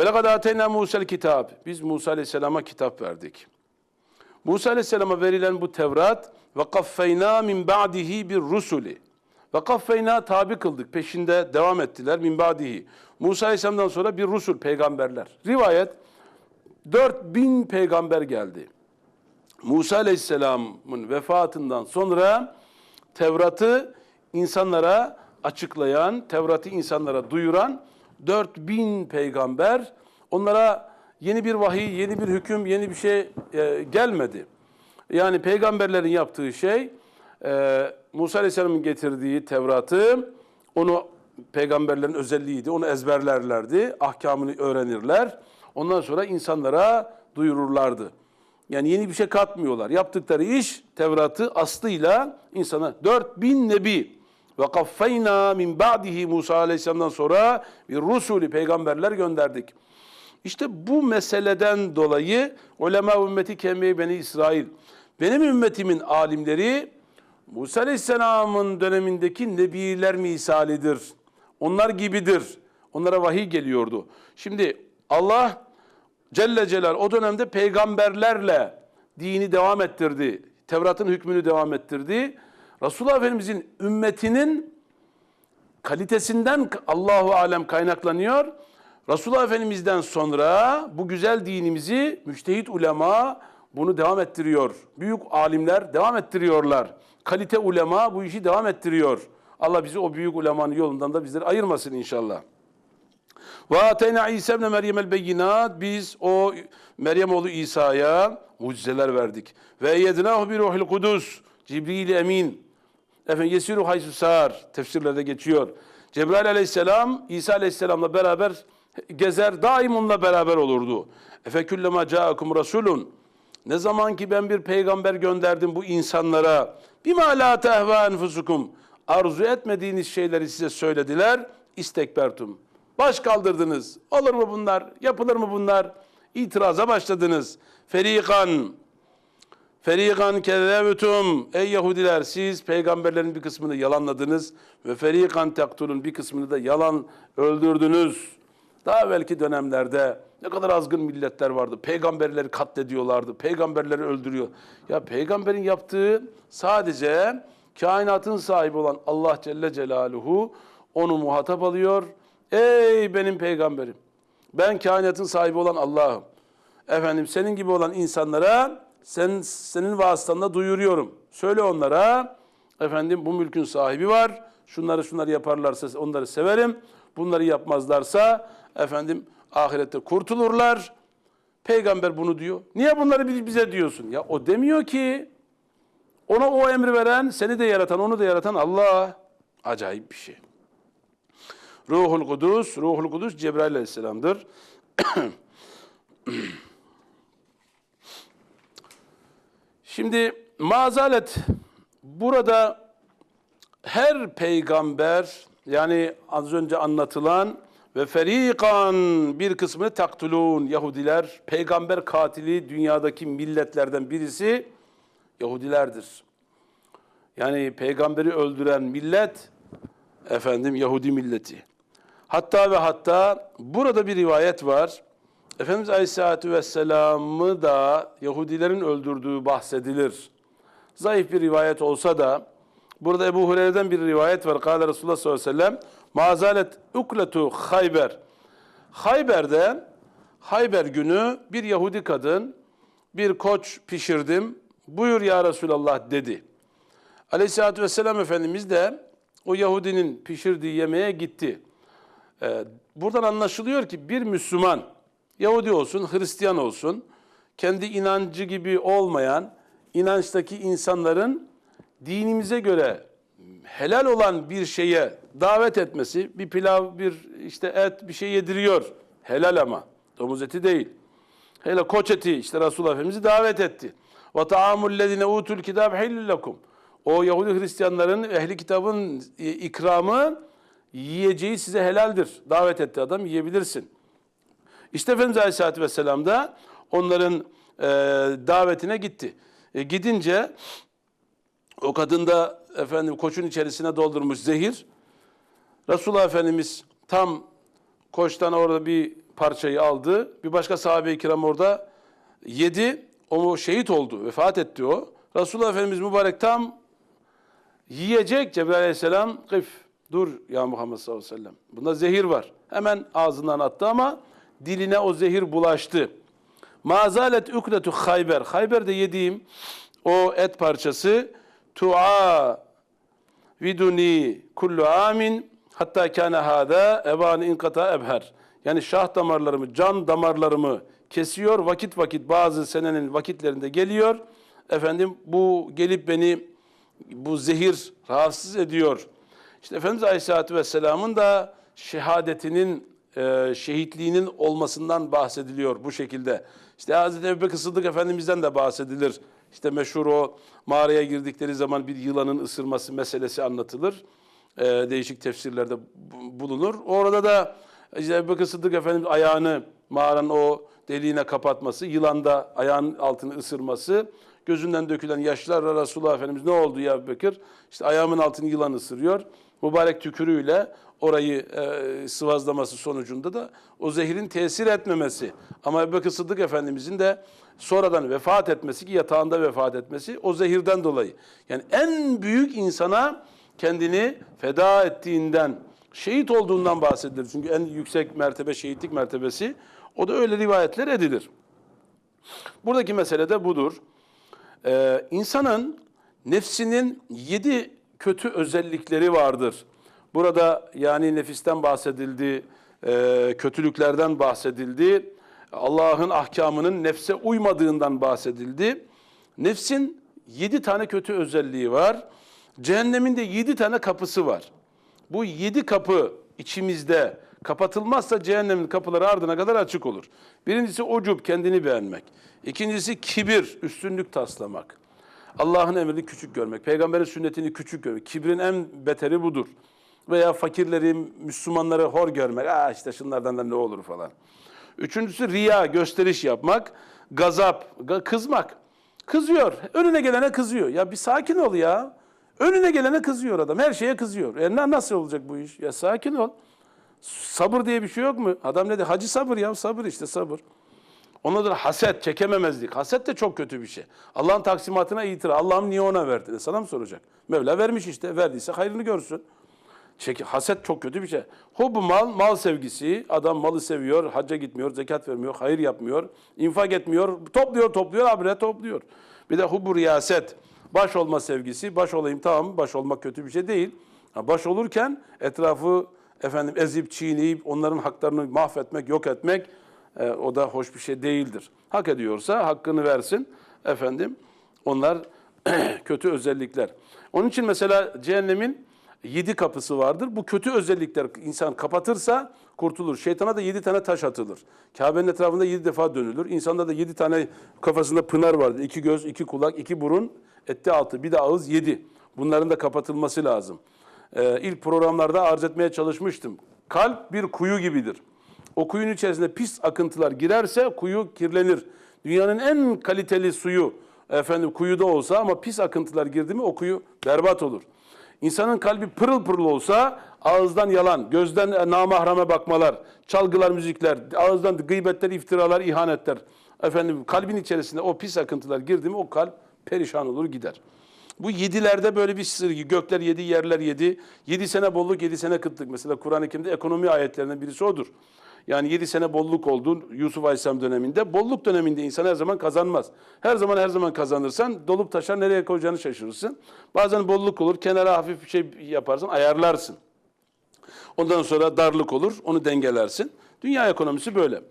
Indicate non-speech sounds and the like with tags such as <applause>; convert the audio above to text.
Ve lekad ateyna Musa'l kitab. Biz Musa Aleyhisselam'a kitap verdik. Musa Aleyhisselam'a verilen bu Tevrat ve kaffeyna min ba'dihi bir rusuli. Ve kaffeyna tabi kıldık. Peşinde devam ettiler min ba'dihi. Musa Aleyhisselam'dan sonra bir rusul peygamberler. Rivayet 4000 peygamber geldi. Musa Aleyhisselam'ın vefatından sonra Tevrat'ı insanlara açıklayan, Tevrat'ı insanlara duyuran 4000 peygamber onlara yeni bir vahiy, yeni bir hüküm, yeni bir şey e, gelmedi. Yani peygamberlerin yaptığı şey e, Musa Aleyhisselam'ın getirdiği Tevrat'ı onu peygamberlerin özelliğiydi. Onu ezberlerlerdi, ahkamını öğrenirler. Ondan sonra insanlara duyururlardı. Yani yeni bir şey katmıyorlar. Yaptıkları iş Tevrat'ı aslıyla insana 4000 nebi ve kaffeyna min ba'dihi Musa Aleyhisselam'dan sonra bir rusulü peygamberler gönderdik. İşte bu meseleden dolayı ulema ümmeti kemmeyi beni İsrail. Benim ümmetimin alimleri Musa Aleyhisselam'ın dönemindeki nebiler misalidir. Onlar gibidir. Onlara vahiy geliyordu. Şimdi Allah Celle Celal o dönemde peygamberlerle dini devam ettirdi. Tevrat'ın hükmünü devam ettirdi. Resulullah Efendimizin ümmetinin kalitesinden Allahu alem kaynaklanıyor. Resulullah Efendimiz'den sonra bu güzel dinimizi müçtehit ulema bunu devam ettiriyor. Büyük alimler devam ettiriyorlar. Kalite ulema bu işi devam ettiriyor. Allah bizi o büyük ulemanın yolundan da bizleri ayırmasın inşallah. Ve ateyna İsa ibn Meryem el beyinat. Biz o Meryem oğlu İsa'ya mucizeler verdik. Ve eyyednahu bir ruhil kudus. Cibril emin. Efendim yesiru haysu sar. Tefsirlerde geçiyor. Cebrail aleyhisselam İsa aleyhisselamla beraber gezer. Daim onunla beraber olurdu. Efe küllema ca'akum rasulun. Ne zaman ki ben bir peygamber gönderdim bu insanlara. Bima la tehva enfusukum. Arzu etmediğiniz şeyleri size söylediler. İstekbertum. Baş kaldırdınız. Olur mu bunlar? Yapılır mı bunlar? İtiraza başladınız. Ferikan Ferikan kezebtum. Ey Yahudiler siz peygamberlerin bir kısmını yalanladınız ve ferikan taktulun bir kısmını da yalan öldürdünüz. Daha evvelki dönemlerde ne kadar azgın milletler vardı. Peygamberleri katlediyorlardı. Peygamberleri öldürüyor. Ya peygamberin yaptığı sadece kainatın sahibi olan Allah Celle Celaluhu onu muhatap alıyor. Ey benim peygamberim. Ben kainatın sahibi olan Allah'ım. Efendim senin gibi olan insanlara sen senin vasıtanla duyuruyorum. Söyle onlara efendim bu mülkün sahibi var. Şunları şunları yaparlarsa onları severim. Bunları yapmazlarsa efendim ahirette kurtulurlar. Peygamber bunu diyor. Niye bunları bize diyorsun? Ya o demiyor ki. Ona o emri veren, seni de yaratan, onu da yaratan Allah. Acayip bir şey. Ruhul Kudüs, Ruhul Kudüs Cebrail Aleyhisselam'dır. <clears throat> Şimdi mazalet burada her peygamber yani az önce anlatılan ve ferikan bir kısmını taktulun Yahudiler peygamber katili dünyadaki milletlerden birisi Yahudilerdir. Yani peygamberi öldüren millet efendim Yahudi milleti. Hatta ve hatta burada bir rivayet var. Efendimiz Aleyhisselatü Vesselam'ı da Yahudilerin öldürdüğü bahsedilir. Zayıf bir rivayet olsa da burada Ebu Hureyre'den bir rivayet var. Kale Resulullah sallallahu aleyhi ve sellem mazalet ukletu Hayber. Hayber'de Hayber günü bir Yahudi kadın bir koç pişirdim. Buyur ya Resulallah dedi. Aleyhisselatü Vesselam Efendimiz de o Yahudinin pişirdiği yemeğe gitti. Ee, buradan anlaşılıyor ki bir Müslüman, Yahudi olsun, Hristiyan olsun, kendi inancı gibi olmayan inançtaki insanların dinimize göre helal olan bir şeye davet etmesi, bir pilav, bir işte et, bir şey yediriyor. Helal ama, domuz eti değil. Hele koç eti, işte Resulullah Efendimiz'i davet etti. Ve taamul lezine utul kitab hillelakum. O Yahudi Hristiyanların ehli kitabın ikramı yiyeceği size helaldir. Davet etti adam yiyebilirsin. İşte Efendimiz Aleyhisselatü Vesselam da onların e, davetine gitti. E, gidince o kadın da efendim koçun içerisine doldurmuş zehir. Resulullah Efendimiz tam Koçtan orada bir parçayı aldı. Bir başka sahabe-i kiram orada yedi. O şehit oldu. Vefat etti o. Resulullah Efendimiz mübarek tam yiyecek Cebrail aleyhisselam kıf dur ya Muhammed sallallahu aleyhi ve sellem. Bunda zehir var. Hemen ağzından attı ama diline o zehir bulaştı. Mazalet ukletu Hayber. Hayber'de yediğim o et parçası tu'a viduni kullu amin hatta kana hada evan inkata ebher. Yani şah damarlarımı, can damarlarımı kesiyor. Vakit vakit bazı senenin vakitlerinde geliyor. Efendim bu gelip beni bu zehir rahatsız ediyor. İşte Efendimiz Aleyhisselatü Vesselam'ın da şehadetinin, e, şehitliğinin olmasından bahsediliyor bu şekilde. İşte Hazreti Ebubekir Sıddık Efendimiz'den de bahsedilir. İşte meşhur o mağaraya girdikleri zaman bir yılanın ısırması meselesi anlatılır. E, değişik tefsirlerde bu- bulunur. Orada da işte Ebubekir Sıddık Efendimiz ayağını mağaranın o deliğine kapatması, yılan da ayağının altını ısırması, gözünden dökülen yaşlarla Resulullah Efendimiz ne oldu ya Bekir? İşte ayağımın altını yılan ısırıyor. Mübarek tükürüğüyle orayı e, sıvazlaması sonucunda da o zehrin tesir etmemesi. Ama Ebu Bekir Sıddık Efendimizin de sonradan vefat etmesi ki yatağında vefat etmesi o zehirden dolayı. Yani en büyük insana kendini feda ettiğinden, şehit olduğundan bahsedilir. Çünkü en yüksek mertebe şehitlik mertebesi. O da öyle rivayetler edilir. Buradaki mesele de budur. Ee, insanın nefsinin yedi kötü özellikleri vardır. Burada yani nefisten bahsedildi, e, kötülüklerden bahsedildi, Allah'ın ahkamının nefse uymadığından bahsedildi. Nefsin yedi tane kötü özelliği var. Cehennemin de yedi tane kapısı var. Bu yedi kapı içimizde kapatılmazsa cehennemin kapıları ardına kadar açık olur. Birincisi ucub, kendini beğenmek. İkincisi kibir, üstünlük taslamak. Allah'ın emrini küçük görmek, peygamberin sünnetini küçük görmek. Kibrin en beteri budur. Veya fakirleri, Müslümanları hor görmek. Aa işte şunlardan da ne olur falan. Üçüncüsü riya, gösteriş yapmak. Gazap, ga- kızmak. Kızıyor. Önüne gelene kızıyor. Ya bir sakin ol ya. Önüne gelene kızıyor adam. Her şeye kızıyor. E na- nasıl olacak bu iş? Ya sakin ol. Sabır diye bir şey yok mu? Adam ne dedi? Hacı sabır ya. Sabır işte sabır. Ondan sonra haset, çekememezlik. Haset de çok kötü bir şey. Allah'ın taksimatına itiraz. Allah'ım niye ona verdi? Sana mı soracak? Mevla vermiş işte. Verdiyse hayrını görsün. Çek, haset çok kötü bir şey. Hubbu mal, mal sevgisi. Adam malı seviyor, hacca gitmiyor, zekat vermiyor, hayır yapmıyor, infak etmiyor, topluyor, topluyor, habire topluyor. Bir de hubbu riyaset. Baş olma sevgisi. Baş olayım tamam, baş olmak kötü bir şey değil. Baş olurken etrafı efendim ezip, çiğneyip onların haklarını mahvetmek, yok etmek e, o da hoş bir şey değildir. Hak ediyorsa hakkını versin. Efendim onlar <clears throat> kötü özellikler. Onun için mesela cehennemin yedi kapısı vardır. Bu kötü özellikler insan kapatırsa kurtulur. Şeytana da yedi tane taş atılır. Kabe'nin etrafında yedi defa dönülür. İnsanda da yedi tane kafasında pınar vardır. İki göz, iki kulak, iki burun, etti altı, bir de ağız yedi. Bunların da kapatılması lazım. Ee, ilk programlarda arz etmeye çalışmıştım. Kalp bir kuyu gibidir. O kuyunun içerisinde pis akıntılar girerse kuyu kirlenir. Dünyanın en kaliteli suyu efendim kuyuda olsa ama pis akıntılar girdi mi o kuyu berbat olur. İnsanın kalbi pırıl pırıl olsa ağızdan yalan, gözden e, namahrame bakmalar, çalgılar, müzikler, ağızdan gıybetler, iftiralar, ihanetler. Efendim kalbin içerisinde o pis akıntılar girdi mi o kalp perişan olur gider. Bu yedilerde böyle bir sırgı. Gökler yedi, yerler yedi. Yedi sene bolluk, yedi sene kıtlık. Mesela Kur'an-ı Kerim'de ekonomi ayetlerinden birisi odur. Yani yedi sene bolluk oldu Yusuf Aleyhisselam döneminde. Bolluk döneminde insan her zaman kazanmaz. Her zaman her zaman kazanırsan dolup taşar nereye koyacağını şaşırırsın. Bazen bolluk olur, kenara hafif bir şey yaparsın, ayarlarsın. Ondan sonra darlık olur, onu dengelersin. Dünya ekonomisi böyle.